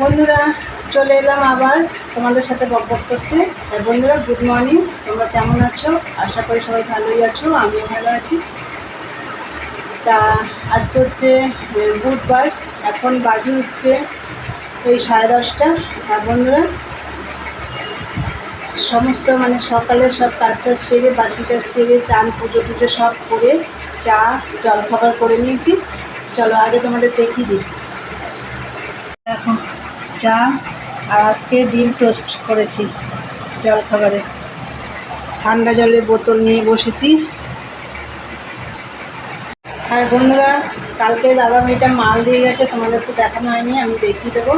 বন্ধুরা, চলে এলাম আবার তোমাদের সাথে বক বক করতে। আর বন্ধুরা গুড মর্নিং তোমরা কেমন আছো? আশা করি সবাই ভালোই আছো, আমিও ভালো আছি। তা, আজকে হচ্ছে বুধবার, এখন বাজে হচ্ছে ওই সাড়ে দশটা। আর বন্ধুরা, সমস্ত মানে সকালে সব কাজটা সেরে বাসি কাজ সেরে, চান, পুজো টুজো সব করে, চা, জলখাবার করে নিয়েছি। চলো, আগে তোমাদের দেখিয়ে দিই। চা আর আজকে ডিম টোস্ট করেছি জলখাবারে। ঠান্ডা জলের বোতল নিয়ে বসেছি। আর বন্ধুরা, কালকে দাদা ভাইটা মাল দিয়ে গেছে তোমাদের তো দেখানো হয়নি, আমি দেখিয়ে দেবো।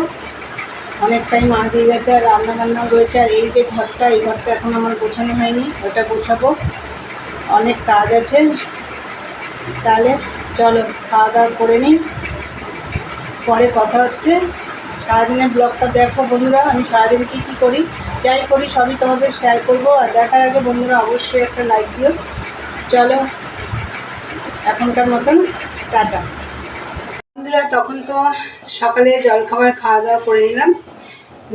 অনেকটাই মাল দিয়ে গেছে, আর রান্না বান্নাও রয়েছে, আর এই যে ঘরটা, এই ঘরটা এখন আমার গোছানো হয়নি, ওটা গোছাবো। অনেক কাজ আছে। তাহলে চলো খাওয়া দাওয়া করে নিই। পরে কথা হচ্ছে। সারাদিনের ব্লগটা দেখো বন্ধুরা, আমি সারাদিন কী কী করি, যাই করি, সবই তোমাদের শেয়ার করব। আর দেখার আগে বন্ধুরা অবশ্যই একটা লাইক দিও। চলো, এখনকার মতন টাটা। বন্ধুরা, তখন তো সকালে জলখাবার খাওয়া দাওয়া করে নিলাম।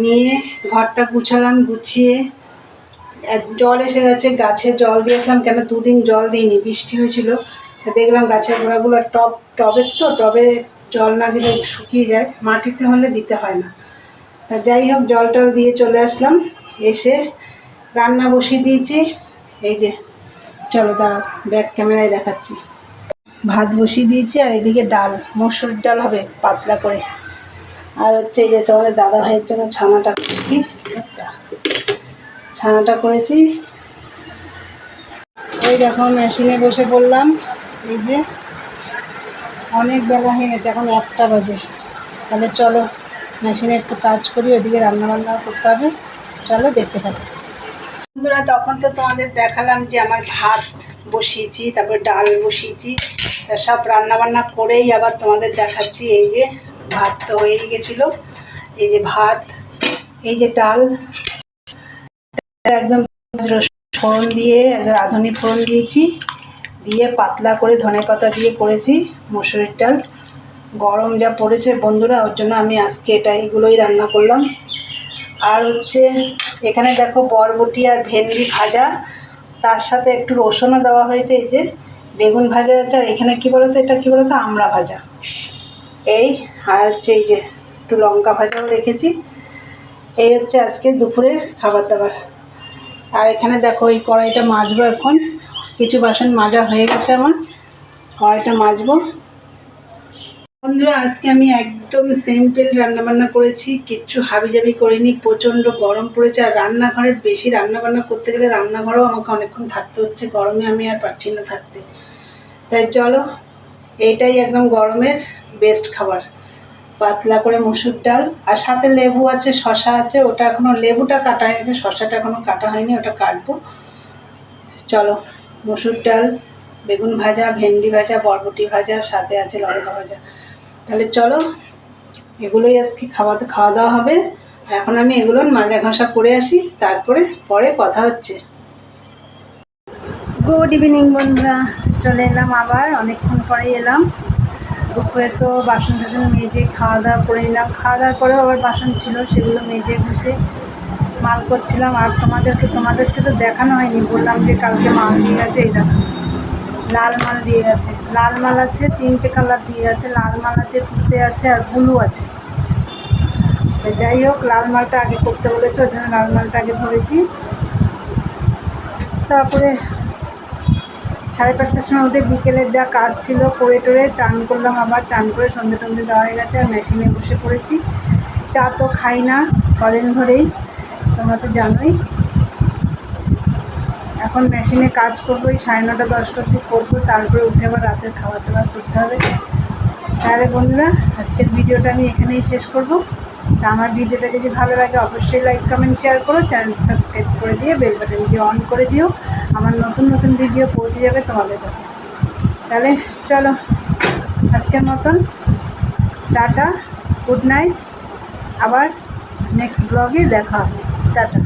নিয়ে ঘরটা গুছালাম, গুছিয়ে জল এসে গেছে, গাছে জল দিয়ে আসলাম। কেন দুদিন জল দিইনি, বৃষ্টি হয়েছিল। দেখলাম গাছের গোড়াগুলো টব, টবের তো, টবে জল না দিলে শুকিয়ে যায়, মাটিতে হলে দিতে হয় না। তা যাই হোক, জল টল দিয়ে চলে আসলাম, এসে রান্না বসিয়ে দিয়েছি। এই যে, চলো দাঁড়াও ব্যাক ক্যামেরায় দেখাচ্ছি। ভাত বসিয়ে দিয়েছি, আর এদিকে ডাল, মসুর ডাল হবে পাতলা করে। আর হচ্ছে এই যে তোমাদের দাদা ভাইয়ের জন্য ছানাটা করেছি। ছানাটা করেছি। এই দেখো মেশিনে বসে পড়লাম। এই যে অনেক বেলা হয়ে গেছে, এখন একটা বাজে। তাহলে চলো, মেশিনে একটু কাজ করি, ওইদিকে রান্নাবান্নাও করতে হবে। চলো, দেখতে থাকো। বন্ধুরা, তখন তো তোমাদের দেখালাম যে আমার ভাত বসিয়েছি, তারপর ডাল বসিয়েছি। সব রান্নাবান্না করেই আবার তোমাদের দেখাচ্ছি। এই যে ভাত তো হয়েই গেছিল, এই যে ভাত, এই যে ডাল। একদম ফোড়ন দিয়ে, একদম রাঁধুনি ফোড়ন দিয়েছি। দিয়ে পাতলা করে ধনে পাতা দিয়ে করেছি মসুরির ডাল। গরম যা পড়েছে বন্ধুরা, ওর জন্য আমি আজকে এটা এগুলোই রান্না করলাম। আর হচ্ছে, এখানে দেখো বরবটি আর ভেন্ডি ভাজা, তার সাথে একটু রসুনও দেওয়া হয়েছে, এই যে বেগুন ভাজা আছে, আর এখানে কী বলতো, এটা কী বলতো, আমড়া ভাজা। এই, আর হচ্ছে এই যে একটু লঙ্কা ভাজাও রেখেছি। এই হচ্ছে আজকে দুপুরের খাবার দাবার। আর এখানে দেখো, এই কড়াইটা মাজবো এখন। কিছু বাসন মাজা হয়ে গেছে আমার। কড়াইটা মাজবো। বন্ধুরা, আজকে আমি একদম সিম্পল রান্নাবান্না করেছি, কিচ্ছু হাবিজাবি করিনি, প্রচণ্ড গরম পড়েছে, আর রান্নাঘরে বেশি রান্নাবান্না করতে গেলে রান্নাঘরেও আমাকে অনেকক্ষণ থাকতে হচ্ছে, গরমে আমি আর পারছি না থাকতে। তাই চলো, এইটাই একদম গরমের বেস্ট খাবার। পাতলা করে মসুর ডাল, আর সাথে লেবু আছে শশা আছে, ওটা এখনও লেবুটা কাটা হয়ে গেছে শশাটা এখনও কাটা হয়নি, ওটা কাটবো। চলো। মসুর ডাল, বেগুন ভাজা, ভেন্ডি ভাজা, বরবটি ভাজা, সাথে আছে লঙ্কা ভাজা। তাহলে চলো, এগুলোই আজকে খাওয়া খাওয়া দাওয়া হবে। আর এখন আমি এগুলোর মাজা ঘষা করে আসি, তারপরে পরে কথা হচ্ছে। গুড ইভিনিং বন্ধুরা। চলে এলাম আবার, অনেকক্ষণ পরে এলাম। দুপুরে তো বাসন টাসন মেজে খাওয়া দাওয়া করে নিলাম। খাওয়া দাওয়ার পরেও আবার বাসন ছিল, সেগুলো মেজে ঘষে মাল করছিলাম আর তোমাদেরকে তোমাদেরকে তো দেখানো হয়নি। বললাম যে কালকে মাল দিয়ে গেছে, এই দেখো। লাল মাল দিয়ে গেছে। লাল মাল আছে, তিনটে কালার দিয়ে গেছে লাল মাল আছে, তুতে আছে আর ব্লু আছে। যাই হোক, লাল মালটা আগে করতে বলেছে, ওই জন্য লাল মালটা আগে ধরেছি। তারপরে সাড়ে পাঁচটার সময় ওদের বিকেলের যা কাজ ছিল, করে টোরে চান করলাম আবার, চান করে সন্ধে টন্ধে দেওয়া হয়ে গেছে আর মেশিনে বসে পড়েছি। চা তো খাই না, কদিন ধরেই। তোমরা তো জানোই। এখন মেশিনে কাজ করব, এই সাড়ে নটা, দশটা অব্দি করব, তারপরে উঠে আবার রাতের খাবার দাবার করতে হবে। তাহলে বন্ধুরা, আজকের ভিডিওটা আমি এখানেই শেষ করব। তা আমার ভিডিওটা যদি ভালো লাগে, অবশ্যই লাইক কমেন্ট শেয়ার করো। চ্যানেলটি সাবস্ক্রাইব করে দিয়ে বেল বাটনটি অন করে দিও। আমার নতুন নতুন ভিডিও পৌঁছে যাবে তোমাদের কাছে। তাহলে চলো, আজকের মতন টাটা গুড নাইট আবার নেক্সট ব্লগে দেখা হবে। টাটা